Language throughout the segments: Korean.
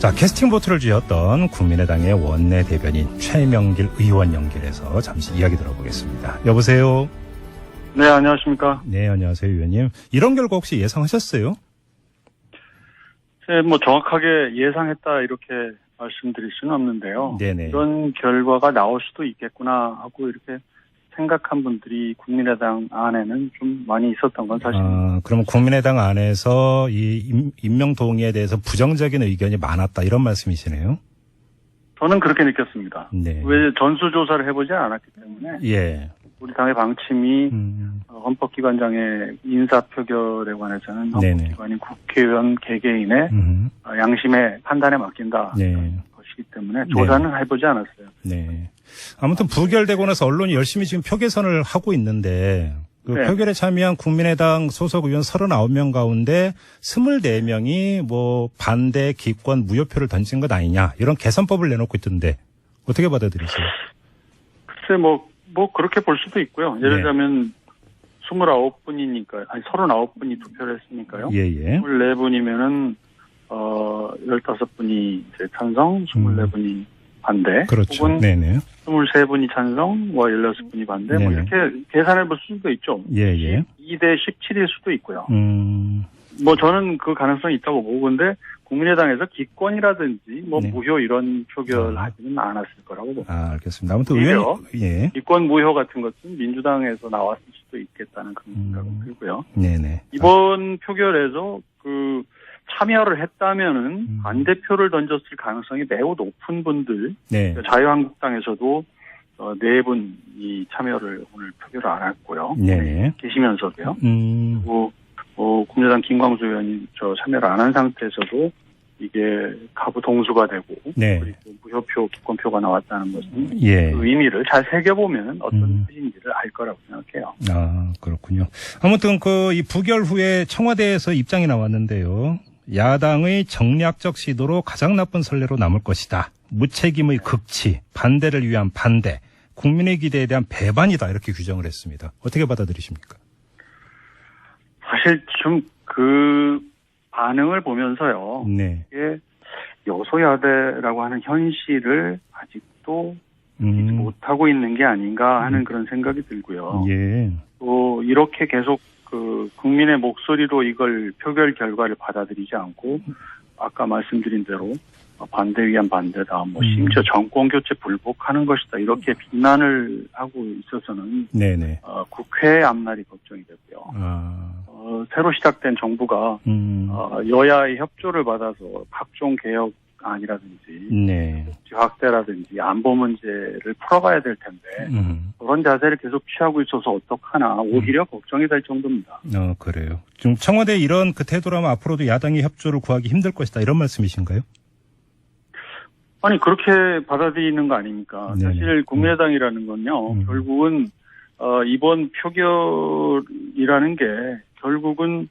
자, 캐스팅 보트를 쥐었던 국민의당의 원내 대변인 최명길 의원 연결해서 잠시 이야기 들어보겠습니다. 여보세요? 네, 안녕하십니까. 네, 안녕하세요, 의원님. 이런 결과 혹시 예상하셨어요? 네, 뭐 정확하게 예상했다 이렇게 말씀드릴 수는 없는데요. 네네. 이런 결과가 나올 수도 있겠구나 하고 이렇게 생각한 분들이 국민의당 안에는 좀 많이 있었던 건 사실입니다. 아, 그러면 국민의당 안에서 이 임- 임명 동의에 대해서 부정적인 의견이 많았다 이런 말씀이시네요. 저는 그렇게 느꼈습니다. 네. 왜 전수조사를 해보지 않았기 때문에 예. 우리 당의 방침이 음, 어, 헌법기관장의 인사 표결에 관해서는 네네. 헌법기관인 국회의원 개개인의 음, 어, 양심의 판단에 맡긴다 네. 것이기 때문에 조사는 해보지 않았어요. 네. 아무튼 부결되고 나서 언론이 열심히 지금 표 개선을 하고 있는데 그 네. 표결에 참여한 국민의당 소속 의원 39명 가운데 24명이 뭐 반대 기권 무효표를 던진 것 아니냐 이런 개선법을 내놓고 있던데 어떻게 받아들이세요? 글쎄 뭐, 뭐 그렇게 볼 수도 있고요. 예를 네. 들면 29분이니까 아니 39분이 투표를 했으니까요. 예, 예. 24분이면은 어 15분이 이제 찬성, 24분이 반대. 음. 그렇죠. 혹은 네네. 23분이 찬성, 뭐 16분이 반대. 뭐 네네. 이렇게 계산해 볼 수도 있죠. 예, 예. 2대 17일 수도 있고요. 음, 뭐 저는 그 가능성이 있다고 보고 근데 국민의당에서 기권이라든지 뭐 네. 무효 이런 표결하지는 않았을 거라고 봅니다. 아, 알겠습니다. 아무튼 의원, 예. 기권 무효 같은 것은 민주당에서 나왔을 수도 있겠다는 그런 음. 생각이 들고요. 네네. 이번 표결에서 그 참여를 했다면은 음. 반대표를 던졌을 가능성이 매우 높은 분들 네. 자유한국당에서도 어, 네 분이 참여를 오늘 표결을 안 했고요. 네네. 계시면서도요. 음, 그리고 어, 국민의당 김광수 의원이 저 참여를 안 한 상태에서도 이게 가부 동수가 되고 네. 그리고 무효표 기권표가 나왔다는 것은 예. 그 의미를 잘 새겨보면 어떤 음. 뜻인지를 알 거라고 생각해요. 아, 그렇군요. 아무튼 그 이 부결 후에 청와대에서 입장이 나왔는데요. 야당의 정략적 시도로 가장 나쁜 선례로 남을 것이다. 무책임의 극치, 반대를 위한 반대, 국민의 기대에 대한 배반이다. 이렇게 규정을 했습니다. 어떻게 받아들이십니까? 사실 좀 그 반응을 보면서요. 네. 이게 여소야대라고 하는 현실을 아직도 음, 못하고 있는 게 아닌가 하는 그런 생각이 들고요. 예. 또 이렇게 계속 그 국민의 목소리로 이걸 표결 결과를 받아들이지 않고 아까 말씀드린 대로 반대 위한 반대다. 뭐 음. 심지어 정권 교체 불복하는 것이다. 이렇게 비난을 하고 있어서는 네네. 어, 국회 앞날이 걱정이 되고요. 아, 어, 새로 시작된 정부가 음, 어, 여야의 협조를 받아서 각종 개혁 안이라든지 네. 확대라든지 안보 문제를 풀어가야 될 텐데 음, 그런 자세를 계속 취하고 있어서 어떡하나 오히려 걱정이 될 정도입니다. 어, 그래요. 지금 청와대 이런 그 태도라면 앞으로도 야당이 협조를 구하기 힘들 것이다. 이런 말씀이신가요? 아니 그렇게 받아들이는 거 아닙니까? 네네. 사실 국민의당이라는 건요 음. 결국은 어, 이번 표결이라는 게 결국은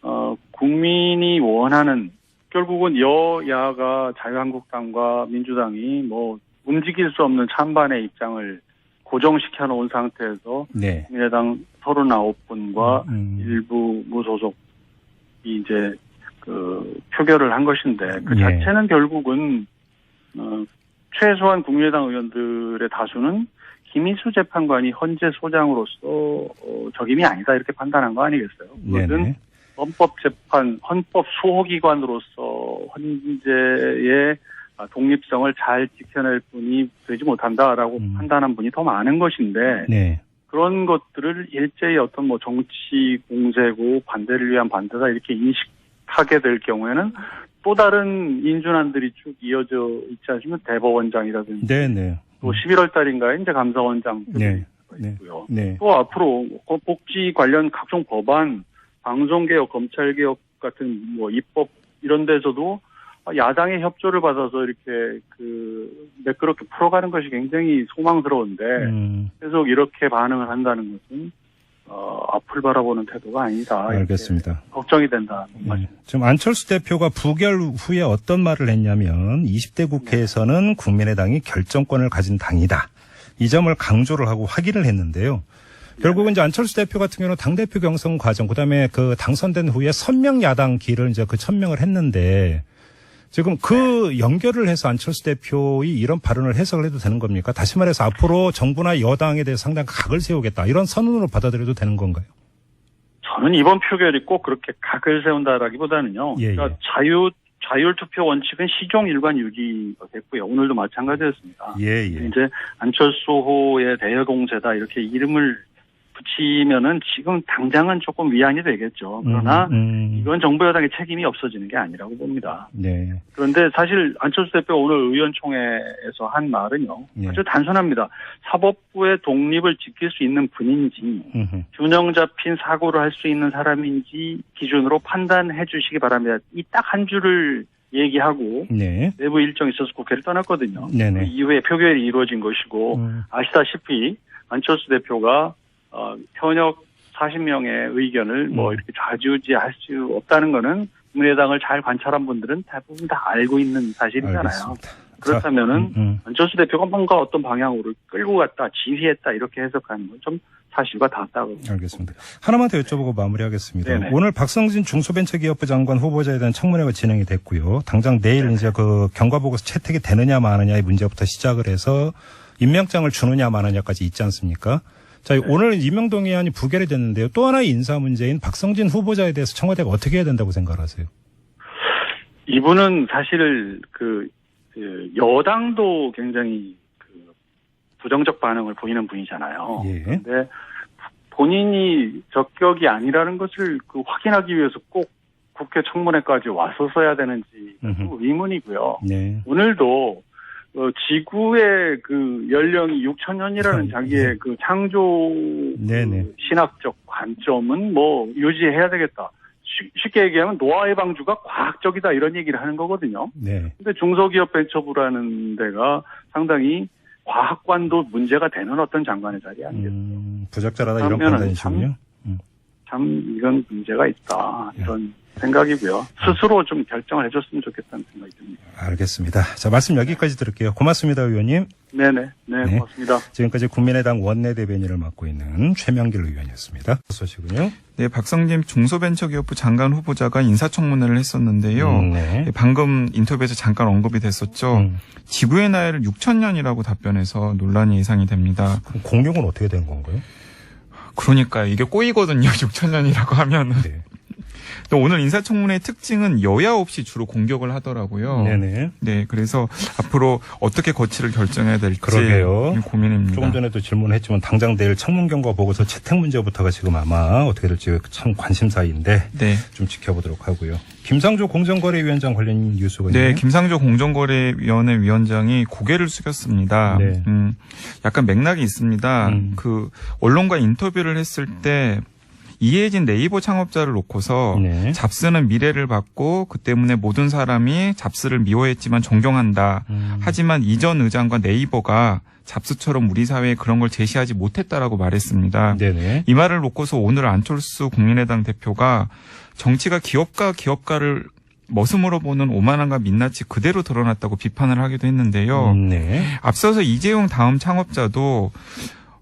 어, 국민이 원하는 결국은 여야가 자유한국당과 민주당이 뭐 움직일 수 없는 찬반의 입장을 고정시켜 놓은 상태에서 네. 국민의당 39분과 음, 일부 무소속이 이제 그 표결을 한 것인데 그 예. 자체는 결국은 어, 최소한 국민의당 의원들의 다수는 김희수 재판관이 헌재 소장으로서 어, 적임이 아니다 이렇게 판단한 거 아니겠어요? 그것은 네네. 헌법재판 헌법 수호기관으로서 헌재의 아, 독립성을 잘 지켜낼 분이 되지 못한다라고 음. 판단한 분이 더 많은 것인데 네. 그런 것들을 일제히 어떤 뭐 정치 공세고 반대를 위한 반대다 이렇게 인식하게 될 경우에는 또 다른 인준안들이 쭉 이어져 있지 않으면 대법원장이라든지 네네. 또 11월 달인가에 이제 감사원장 네. 네. 있고요. 네. 또 앞으로 그 복지 관련 각종 법안, 방송개혁, 검찰개혁 같은 뭐 입법 이런 데서도 야당의 협조를 받아서 이렇게 그 매끄럽게 풀어가는 것이 굉장히 소망스러운데 음, 계속 이렇게 반응을 한다는 것은 어, 앞을 바라보는 태도가 아니다. 알겠습니다. 걱정이 된다. 네. 지금 안철수 대표가 부결 후에 어떤 말을 했냐면 20대 국회에서는 국민의당이 결정권을 가진 당이다. 이 점을 강조를 하고 확인을 했는데요. 결국은 이제 안철수 대표 같은 경우는 당 대표 경선 과정, 그 다음에 그 당선된 후에 선명 야당 길을 이제 그 천명을 했는데 지금 그 연결을 해서 안철수 대표의 이런 발언을 해석을 해도 되는 겁니까? 다시 말해서 앞으로 정부나 여당에 대해서 상당히 각을 세우겠다. 이런 선언으로 받아들여도 되는 건가요? 저는 이번 표결이 꼭 그렇게 각을 세운다라기보다는요. 예, 예. 그러니까 자유 자율 투표 원칙은 시종 일관 유지가 됐고요. 오늘도 마찬가지였습니다. 예, 예. 이제 안철수호의 대여 공세다 이렇게 이름을 붙이면은 지금 당장은 조금 위안이 되겠죠. 그러나 음, 음. 이건 정부 여당의 책임이 없어지는 게 아니라고 봅니다. 네. 그런데 사실 안철수 대표 오늘 의원총회에서 한 말은요. 예. 아주 단순합니다. 사법부의 독립을 지킬 수 있는 분인지 음흠. 균형 잡힌 사고를 할 수 있는 사람인지 기준으로 판단해 주시기 바랍니다. 이 딱 한 줄을 얘기하고 네. 내부 일정이 있어서 국회를 떠났거든요. 네네. 그 이후에 표결이 이루어진 것이고 음. 아시다시피 안철수 대표가 어, 현역 40명의 의견을 뭐 음. 이렇게 좌지우지할 수 없다는 거는 국민의당을 잘 관찰한 분들은 대부분 다 알고 있는 사실이잖아요. 알겠습니다. 그렇다면은 자, 음, 음. 안철수 대표가 뭔가 어떤 방향으로 끌고 갔다, 지휘했다 이렇게 해석하는 건 좀 사실과 닿다고 알겠습니다. 하나만 더 여쭤보고 마무리하겠습니다. 네네. 오늘 박성진 중소벤처기업부 장관 후보자에 대한 청문회가 진행이 됐고요. 당장 내일 네네. 이제 그 경과보고서 채택이 되느냐 마느냐의 문제부터 시작을 해서 임명장을 주느냐 마느냐까지 있지 않습니까? 자, 네. 오늘 임명동의안이 부결이 됐는데요. 또 하나의 인사 문제인 박성진 후보자에 대해서 청와대가 어떻게 해야 된다고 생각하세요? 이분은 사실 그, 그 여당도 굉장히 그 부정적 반응을 보이는 분이잖아요. 예. 근데 본인이 적격이 아니라는 것을 그 확인하기 위해서 꼭 국회 청문회까지 와서 써야 되는지. 의문이고요. 네. 오늘도 어, 지구의 그 연령이 6천 년이라는 예. 자기의 그 창조 네네. 그 신학적 관점은 뭐 유지해야 되겠다. 쉬- 쉽게 얘기하면 노화 예방주가 과학적이다 이런 얘기를 하는 거거든요. 네. 근데 중소기업 벤처부라는 데가 상당히 과학관도 문제가 되는 어떤 장관의 자리 아니겠어요. 음, 부적절하다 이런 판단이시군요. 참 이건 문제가 있다 예. 이런 생각이고요. 스스로 좀 결정을 해줬으면 좋겠다는 생각이 듭니다. 알겠습니다. 자, 말씀 여기까지 들을게요. 고맙습니다, 의원님. 네네, 네, 네. 고맙습니다. 지금까지 국민의당 원내대변인을 맡고 있는 최명길 의원이었습니다. 소식은요? 네, 박성진 중소벤처기업부 장관 후보자가 인사청문회를 했었는데요. 음, 네. 네, 방금 인터뷰에서 잠깐 언급이 됐었죠. 음, 지구의 나이를 6천 년이라고 답변해서 논란이 예상이 됩니다. 그럼 공룡은 어떻게 된 건가요? 그러니까 이게 꼬이거든요. 6천 년이라고 하면. 네. 또 오늘 인사청문회의 특징은 여야 없이 주로 공격을 하더라고요. 네네. 네, 그래서 앞으로 어떻게 거치를 결정해야 될지 그러게요. 고민입니다. 조금 전에도 질문했지만 당장 내일 청문 경과 보고서 채택 문제부터가 지금 아마 어떻게 될지 참 관심사인데 네. 좀 지켜보도록 하고요. 김상조 공정거래위원장 관련 뉴스가 네, 있네요. 김상조 공정거래위원회 위원장이 고개를 숙였습니다. 네. 음, 약간 맥락이 있습니다. 음. 그 언론과 인터뷰를 했을 때 이혜진 네이버 창업자를 놓고서 네. 잡스는 미래를 받고 그 때문에 모든 사람이 잡스를 미워했지만 존경한다. 음, 하지만 이전 의장과 네이버가 잡스처럼 우리 사회에 그런 걸 제시하지 못했다라고 말했습니다. 네네. 이 말을 놓고서 오늘 안철수 국민의당 대표가 정치가 기업가 기업가를 머슴으로 보는 오만함과 민낯이 그대로 드러났다고 비판을 하기도 했는데요. 음, 네. 앞서서 이재용 다음 창업자도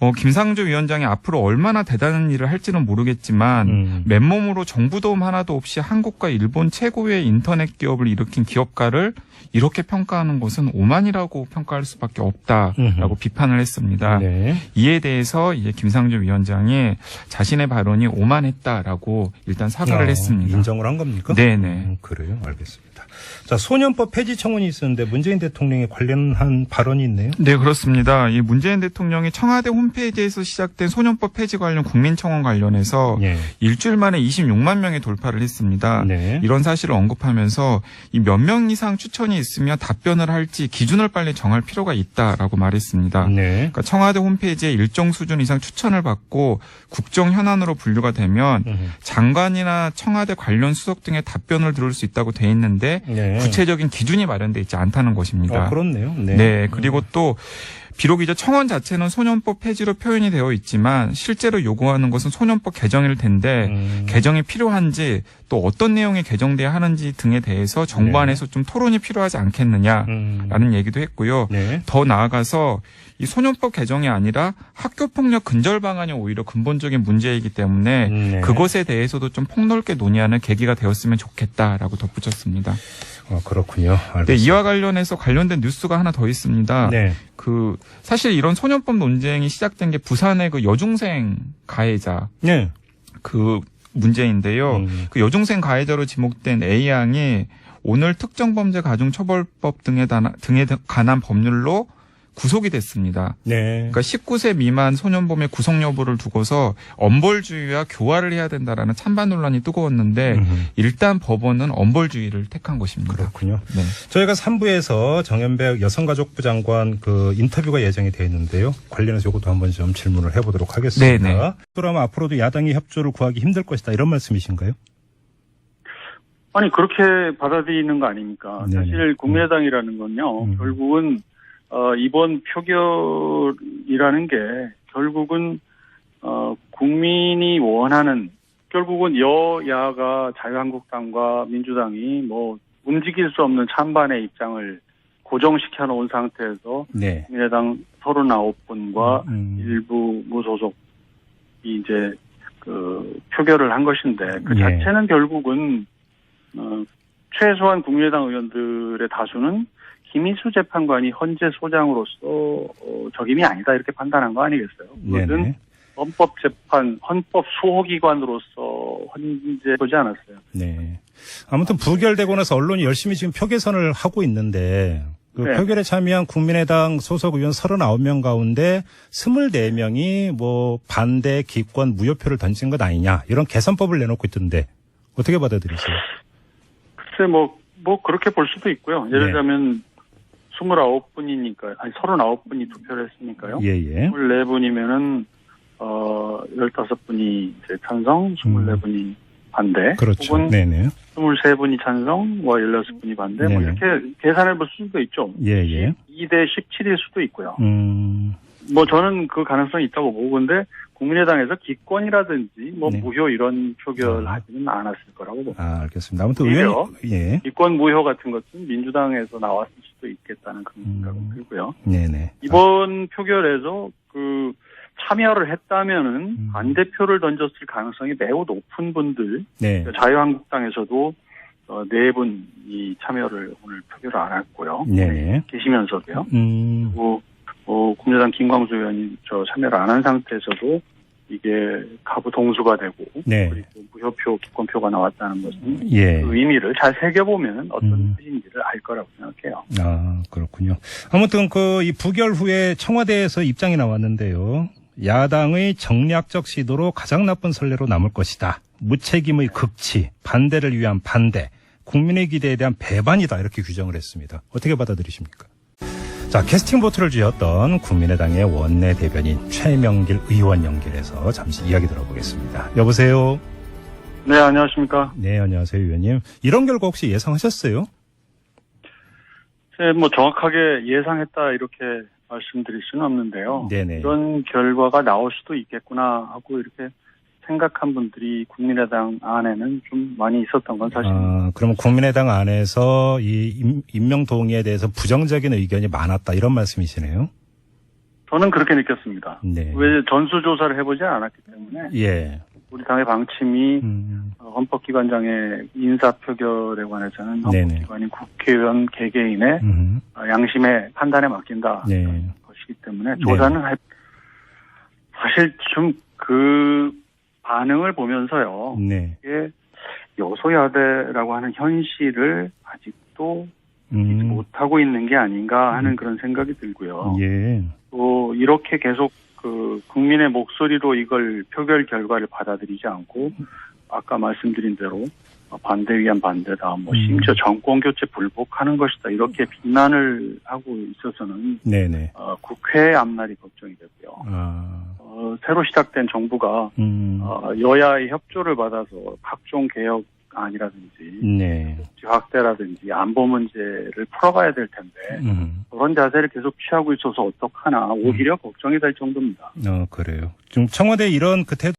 어, 김상조 위원장이 앞으로 얼마나 대단한 일을 할지는 모르겠지만 음. 맨몸으로 정부 도움 하나도 없이 한국과 일본 최고의 인터넷 기업을 일으킨 기업가를 이렇게 평가하는 것은 오만이라고 평가할 수밖에 없다라고 음흠. 비판을 했습니다. 네. 이에 대해서 이제 김상조 위원장이 자신의 발언이 오만했다라고 일단 사과를 어, 했습니다. 인정을 한 겁니까? 네네. 음, 그래요. 알겠습니다. 자, 소년법 폐지 청원이 있었는데 문재인 대통령이 관련한 발언이 있네요. 네, 그렇습니다. 이 문재인 대통령이 청와대 홈 페이지에서 시작된 소년법 폐지 관련 국민청원 관련해서 예. 일주일 만에 26만 명이 돌파를 했습니다. 네. 이런 사실을 언급하면서 이 몇 명 이상 추천이 있으면 답변을 할지 기준을 빨리 정할 필요가 있다라고 말했습니다. 네. 그러니까 청와대 홈페이지에 일정 수준 이상 추천을 받고 국정 현안으로 분류가 되면 음. 장관이나 청와대 관련 수석 등의 답변을 들을 수 있다고 돼 있는데 네. 구체적인 기준이 마련돼 있지 않다는 것입니다. 아, 그렇네요. 네. 네. 그리고 또 비록 이제 청원 자체는 소년법 폐지로 표현이 되어 있지만 실제로 요구하는 것은 소년법 개정일 텐데 음. 개정이 필요한지 또 어떤 내용이 개정돼야 하는지 등에 대해서 정부 네. 안에서 좀 토론이 필요하지 않겠느냐라는 음. 얘기도 했고요. 네. 더 나아가서 이 소년법 개정이 아니라 학교 폭력 근절 방안이 오히려 근본적인 문제이기 때문에 음, 네. 그것에 대해서도 좀 폭넓게 논의하는 계기가 되었으면 좋겠다라고 덧붙였습니다. 어, 그렇군요. 알겠습니다. 네, 이와 관련해서 관련된 뉴스가 하나 더 있습니다. 네. 그 사실 이런 소년법 논쟁이 시작된 게 부산의 그 여중생 가해자 네. 그 문제인데요. 음. 그 여중생 가해자로 지목된 A 양이 오늘 특정범죄 가중처벌법 등에, 단- 등에 관한 법률로 구속이 됐습니다. 네. 그러니까 19세 미만 소년범의 구속 여부를 두고서 엄벌주의와 교화를 해야 된다라는 찬반 논란이 뜨거웠는데 음, 일단 법원은 엄벌주의를 택한 것입니다. 그렇군요. 네. 저희가 3부에서 정현백 여성가족부 장관 그 인터뷰가 예정이 되어 있는데요. 관련해서 이것도 한번 좀 질문을 해보도록 하겠습니다. 네네. 그러면 앞으로도 야당의 협조를 구하기 힘들 것이다 이런 말씀이신가요? 아니 그렇게 받아들이는 거 아닙니까? 네네. 사실 국민의당이라는 건요. 음. 결국은 어, 이번 표결이라는 게 결국은 어, 국민이 원하는 결국은 여야가 자유한국당과 민주당이 뭐 움직일 수 없는 찬반의 입장을 고정시켜 놓은 상태에서 네. 국민의당 39분과 음. 일부 무소속이 이제 그 표결을 한 것인데 그 예. 자체는 결국은 어, 최소한 국민의당 의원들의 다수는 김희수 재판관이 헌재 소장으로서 어, 적임이 아니다 이렇게 판단한 거 아니겠어요? 그것은 네네. 헌법재판 헌법 수호기관으로서 헌재되지 않았어요. 네. 아무튼 부결되고 나서 언론이 열심히 지금 표계선을 하고 있는데 그 네. 표결에 참여한 국민의당 소속 의원 39명 가운데 24명이 뭐 반대 기권 무효표를 던진 것 아니냐 이런 개선법을 내놓고 있던데 어떻게 받아들이세요? 글쎄 뭐, 뭐 그렇게 볼 수도 있고요. 예를 네. 들면 29분이니까 아니 39분이 투표를 했으니까요. 예, 예. 24분이면은 어 15분이 이제 찬성, 24분이 반대. 음. 그렇죠. 혹은 네네. 23분이 찬성과 16분이 반대. 뭐 네네. 이렇게 계산해 볼 수도 있죠. 예, 예. 2대 17일 수도 있고요. 음, 뭐 저는 그 가능성이 있다고 보고 근데 국민의당에서 기권이라든지 뭐 네. 무효 이런 표결 아. 하지는 않았을 거라고 봅니다. 아, 알겠습니다. 아무튼 의원, 예. 기권 무효 같은 것은 민주당에서 나왔을 수도 있겠다는 그런 음. 생각은 들고요. 네네. 이번 표결에서 그 참여를 했다면은 음. 반대표를 던졌을 가능성이 매우 높은 분들 네. 자유한국당에서도 어, 네 분이 참여를 오늘 표결을 안 했고요. 네네. 계시면서도요. 음, 그리고 어, 국민의당 김광수 의원이 저 참여를 안 한 상태에서도 이게 가부 동수가 되고 네. 그리고 무효표 기권표가 나왔다는 것은 예. 그 의미를 잘 새겨보면 어떤 음. 뜻인지를 알 거라고 생각해요. 아, 그렇군요. 아무튼 그 이 부결 후에 청와대에서 입장이 나왔는데요. 야당의 정략적 시도로 가장 나쁜 선례로 남을 것이다. 무책임의 극치, 반대를 위한 반대, 국민의 기대에 대한 배반이다. 이렇게 규정을 했습니다. 어떻게 받아들이십니까? 자, 캐스팅 보트를 쥐었던 국민의당의 원내 대변인 최명길 의원 연결해서 잠시 이야기 들어보겠습니다. 여보세요? 네, 안녕하십니까. 네, 안녕하세요, 의원님. 이런 결과 혹시 예상하셨어요? 네, 뭐 정확하게 예상했다 이렇게 말씀드릴 수는 없는데요. 네네. 이런 결과가 나올 수도 있겠구나 하고 이렇게 생각한 분들이 국민의당 안에는 좀 많이 있었던 건 사실입니다. 아, 그러면 국민의당 안에서 이 임- 임명 동의에 대해서 부정적인 의견이 많았다 이런 말씀이시네요. 저는 그렇게 느꼈습니다. 네. 왜 전수조사를 해보지 않았기 때문에 예. 우리 당의 방침이 음, 어, 헌법기관장의 인사 표결에 관해서는 네네. 헌법기관인 국회의원 개개인의 음, 어, 양심의 판단에 맡긴다 네. 것이기 때문에 조사는 할 사실 좀그 반응을 보면서요 네. 이게 여소야대라고 하는 현실을 아직도 음, 못하고 있는 게 아닌가 하는 그런 생각이 들고요. 예. 또 이렇게 계속 그 국민의 목소리로 이걸 표결 결과를 받아들이지 않고 아까 말씀드린 대로 반대 위한 반대다. 뭐 음. 심지어 정권 교체 불복하는 것이다. 이렇게 비난을 하고 있어서는 네네. 어, 국회 앞날이 걱정이 되고요. 아, 어, 새로 시작된 정부가 음, 어, 여야의 협조를 받아서 각종 개혁안이라든지 네. 확대라든지 안보 문제를 풀어가야 될 텐데 음, 그런 자세를 계속 취하고 있어서 어떡하나 오히려 걱정이 될 정도입니다. 어, 그래요. 지금 청와대 이런 그 태도